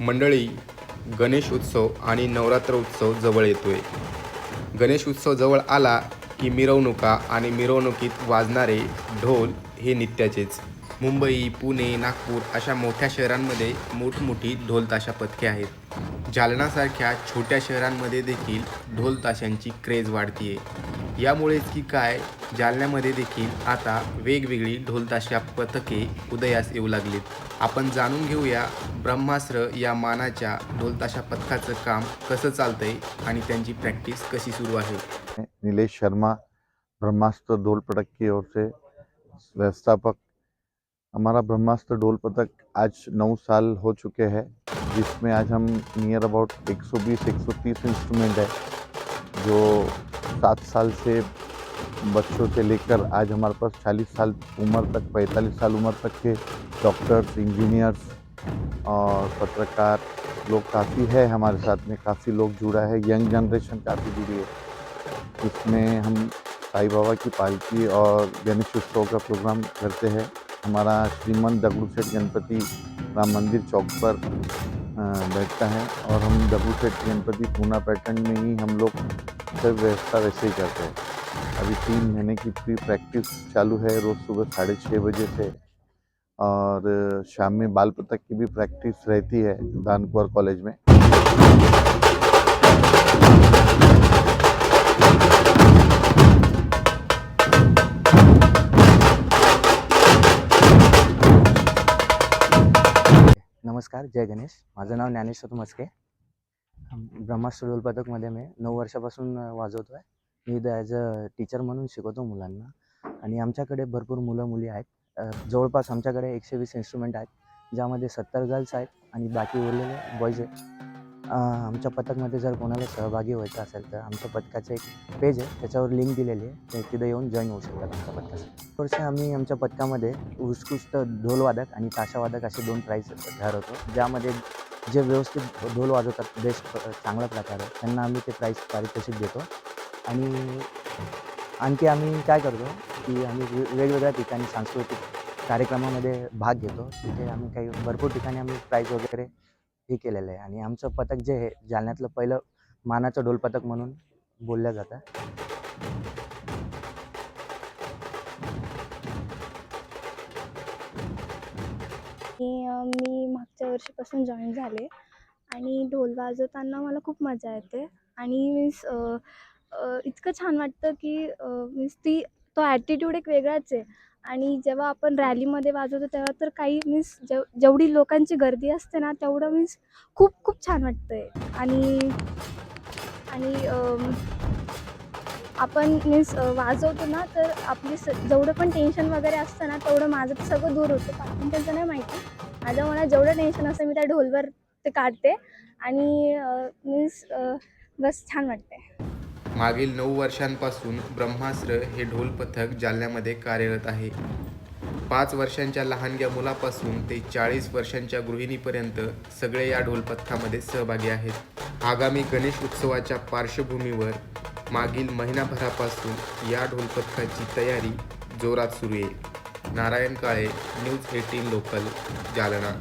मंडळी गणेश उत्सव आणि नवरात्र उत्सव जवळ येतोय. गणेश उत्सव जवळ आला की मिरवणुका आणि मिरवणुकीत वाजणारे ढोल हे नित्याचेच. मुंबई पुणे नागपूर अशा मोठ्या शहरांमध्ये मोठमोठी ढोलताशा पथके आहेत. जालनासारख्या छोट्या शहरांमध्ये देखील ढोलताशांची क्रेज वाढतीये. यामुळेच की काय जालन्यामध्ये देखील आता वेगवेगळी ढोलताशा पथके उदयास येऊ लागलीत. आपण जाणून घेऊया ब्रह्मास्त्र या मानाच्या ढोलताशा पथकाचं काम कसं चालतंय आणि त्यांची प्रॅक्टिस कशी सुरू आहे? नीलेश शर्मा ब्रह्मास्त्र ढोल पथक की ओर से व्यवस्थापक. हमारा ब्रह्मास्त्र ढोल पथक आज नौ साल हो चुके हैं जिसमें आज हम नियर अबाउट 120-130 इंस्ट्रूमेंट है जो सात साल से बच्चों से लेकर आज हमारे पास 40 साल उम्र तक 45 साल उम्र तक के डॉक्टर्स इंजीनियर्स और पत्रकार लोग काफ़ी है हमारे साथ में, काफ़ी लोग जुड़ा है, यंग जनरेशन काफ़ी जुड़ी है। इसमें हम साई बाबा की पालकी और गणेश उत्सव का प्रोग्राम करते हैं। हमारा श्रीमंत दगड़ू सेठ गणपति राम मंदिर चौक पर बैठता है और हम दगड़ू सेठ गणपति पूना पैटर्न में ही हम लोग सब व्यवस्था वैसे ही करते हैं। अभी तीन महीने की प्री प्रैक्टिस चालू है रोज़ सुबह साढ़े छः बजे से और शाम में बाल पतक की भी प्रैक्टिस रहती है दानपुर कॉलेज में। नमस्कार जय गणेश। माझं नाव ज्ञानेश्वर मस्के। ब्रह्मास्त्र ढोल पथकमध्ये मी नऊ वर्षापासून वाजवतो आहे मी इथं ॲज अ टीचर म्हणून शिकवतो मुलांना. आणि आमच्याकडे भरपूर मुलं मुली आहेत. जवळपास आमच्याकडे एकशे वीस इन्स्ट्रुमेंट आहेत ज्यामध्ये सत्तर गर्ल्स आहेत आणि बाकी उरलेले बॉईज आहेत. आमच्या पथकमध्ये जर कोणाला सहभागी व्हायचं असेल तर आमच्या पथकाचं एक पेज आहे. त्याच्यावर लिंक दिलेली आहे. ते तिथं येऊन जॉईन होऊ शकतात आमच्या पथकासाठी वर्षी आम्ही आमच्या पथकामध्ये उत्कृष्ट ढोलवादक आणि ताशावादक असे दोन प्राईज ठरवतो ज्यामध्ये जे व्यवस्थित ढोल वाजवतात बेस्ट चांगल्या प्रकारे त्यांना आम्ही ते प्राईज पारितोषिक देतो. आणि आणखी आम्ही काय करतो की आम्ही वेगवेगळ्या ठिकाणी सांस्कृतिक कार्यक्रमामध्ये भाग घेतो. तिथे आम्ही काही भरपूर ठिकाणी आम्ही प्राईज वगैरे हे केलेलं आहे. आणि आमचं पथक जे आहे जालन्यातलं पहिलं मानाचं ढोल पथक म्हणून बोललं जातं. मी मागच्या वर्षीपासून जॉईन झाले. आणि ढोल वाजवताना मला खूप मजा येते. आणि मीन्स इतकं छान वाटतं की मीन्स ती तो ॲटिट्यूड एक वेगळाच आहे. आणि जेव्हा आपण रॅलीमध्ये वाजवतो तेव्हा तर काही मीन्स जेव जेवढी लोकांची गर्दी असते ना तेवढं मीन्स खूप खूप छान वाटतं आहे आणि आणि आपण मीन्स वाजवतो ना तर आपली स जेवढं पण टेन्शन वगैरे असतं ना तेवढं माझं सगळं दूर होतं. बाकी त्यांचं नाही माहिती. माझ्या मनात जेवढं टेन्शन असतं मी त्या ढोलवर ते काढते. आणि मीन्स बस छान वाटते मागील नऊ वर्षांपासून ब्रह्मास्त्र हे ढोल पथक जालन्यामध्ये कार्यरत आहे. पाच वर्षांच्या लहानग्या मुलापासून ते चाळीस वर्षांच्या गृहिणीपर्यंत सगळे या ढोल पथकामध्ये सहभागी आहेत. आगामी गणेश उत्सवाच्या पार्श्वभूमीवर मागील महिनाभरापासून या ढोल पथकाची तयारी जोरात सुरू आहे. Narayan Kale news eighteen local Jalna.